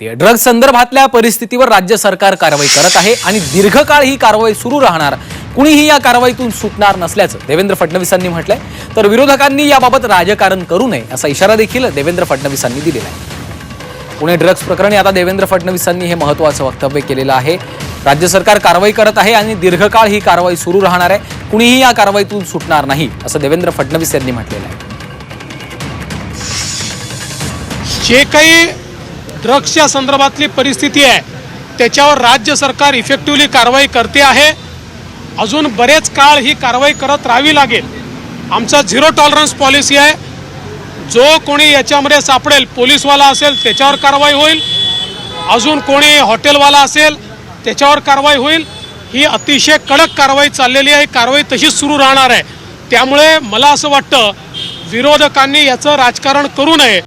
मिळते ड्रग्ज संदर्भातल्या परिस्थितीवर राज्य सरकार कारवाई करत आहे आणि दीर्घकाळ ही कारवाई सुरू राहणार. कुणीही या कारवाईतून सुटणार नसल्याचं देवेंद्र फडणवीसांनी म्हटलंय. तर विरोधकांनी याबाबत राजकारण करू नये असा इशारा देखील देवेंद्र फडणवीसांनी दिलेला आहे. पुणे ड्रग्ज प्रकरणी आता देवेंद्र फडणवीसांनी हे महत्वाचं वक्तव्य केलेलं आहे. राज्य सरकार कारवाई करत आहे आणि दीर्घकाळ ही कारवाई सुरू राहणार आहे. कुणीही या कारवाईतून सुटणार नाही असं देवेंद्र फडणवीस यांनी म्हटलेलं आहे. जे काही ड्रग्सच्या संदर्भातली परिस्थिती आहे. त्याच्यावर राज्य सरकार इफेक्टिव्हली कारवाई करते आहे. अजून बरेच काळ ही कारवाई करत राहावी लागेल. आमचा झिरो टॉलरन्स पॉलिसी आहे. जो कोणी याच्यामध्ये सापडेल पोलीसवाला असेल त्याच्यावर कारवाई होईल. अजून कोणी हॉटेलवाला असेल त्याच्यावर कारवाई होईल. ही अतिशय कडक कारवाई चाललेली आहे. कारवाई तशीच सुरू राहणार आहे. त्यामुळे मला असं वाटतं विरोधकांनी याचं राजकारण करू नये.